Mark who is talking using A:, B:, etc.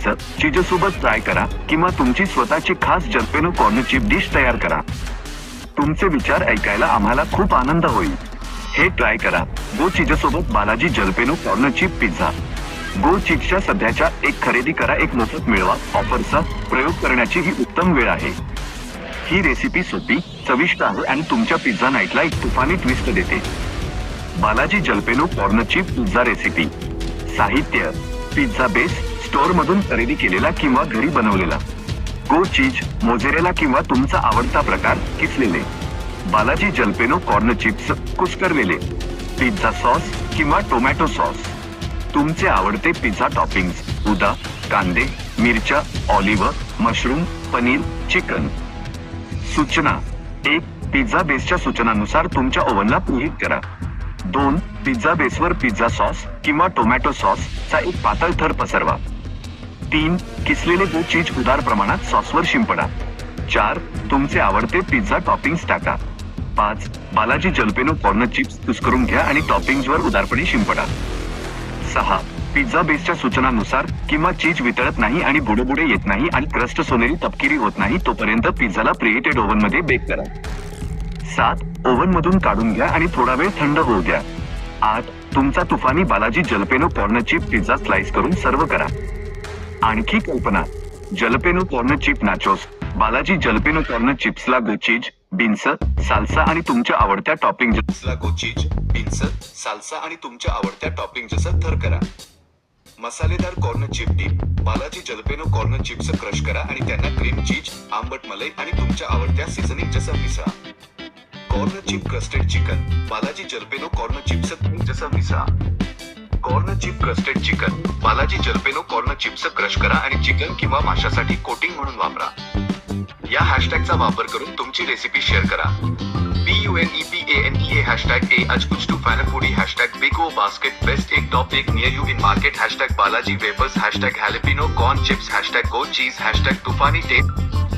A: करायचं चीजसोबत ट्राय करा किंवा तुमची स्वतःची खास जलपेनो कॉर्न चिप डिश तयार करा. तुमचे विचार ऐकायला आम्हाला खूप आनंद होईल. हे ट्राय करा. Go चिजसोबत Balaji jalapeno corn chip pizza go चीजच्या सध्याच्या एक खरेदी करा एक मोफत मिळवा. ऑफरचा प्रयोग करण्याची ही उत्तम वेळ आहे. ही रेसिपी सोपी चविष्ट आहे आणि तुमच्या पिझ्झा नाईटला एक तुफानी ट्विस्ट देते. Balaji jalapeno corn chip pizza recipe साहित्य. पिझ्झा बेस स्टोअर मधून खरेदी केलेला किंवा घरी बनवलेला. गो चीज मोझेरेला किंवा तुमचा आवडता प्रकार किसलेले. बालाजी जलपेनो कॉर्न चिप्स कुस्करलेले. पिझ्झा सॉस किंवा टोमॅटो सॉस. तुमचे आवडते पिझ्झा टॉपिंग्स उदा कांदे मिरच्या ऑलिव्ह मशरूम पनीर चिकन. सूचना. एक पिझ्झा बेसच्या सूचनानुसार तुमच्या ओव्हनला प्रीहीट करा. दोन पिझ्झा बेसवर पिझ्झा सॉस किंवा टोमॅटो सॉस चा एक पातळ थर पसरवा. तीन किसलेले दूध चीज उदार प्रमाणात सॉसवर शिंपडा. चार तुमचे आवडते पिझ्झा टॉपिंग्स टाका. पाच बालाजी जलपेनो कॉर्नर चिप्स कुस्करून घ्या आणि टॉपिंग्सवर उदारपणे शिंपडा. सहा पिझ्झा बेसच्या सूचनानुसार किंवा चीज वितळत नाही आणि बुडबुडे येत नाही आणि क्रस्ट सोनेरी तपकिरी होत नाही तोपर्यंत पिझ्झाला प्रिएटेड ओव्हनमध्ये बेक करा. सात ओव्हन मधून काढून घ्या आणि थोडा वेळ थंड होऊ द्या. आठ तुमचा तुफानी Balaji jalapeno corner chip pizza slice करून सर्व करा. आणखी कल्पना. Jalapeno corn chip nachos. Balaji jalapeno corn चिप्सला go cheese beans salsa आणि तुमच्या आवडत्या टॉपिंग चिप्सला गो बीन्स साल्सा आणि तुमच्या आवडत्या टॉपिंग जसं थर करा. मसालेदार corn chip dip Balaji jalapeno corn chips crush करा आणि त्यांना क्रीम चीज आंबट मलाई आणि तुमच्या आवडत्या सीझनिंग जसं मिसळा. Corn chip crusted chicken Balaji jalapeno corn chips जसं मिसळा. Corn chip crusted chicken. Balaji jalapeno corn chips crush करा आणि चिकन किंवा माशासाठी कोटिंग म्हणून वापरा. या हॅशटॅगचा वापर करून तुमची रेसिपी शेअर करा. B U N E P A N E A hashtag ए अज कुछ to fan foodie hashtag big O basket best एक टॉप एक near you in market hashtag Balaji wafers hashtag jalapeno corn chips hashtag go cheese hashtag तुफानी tape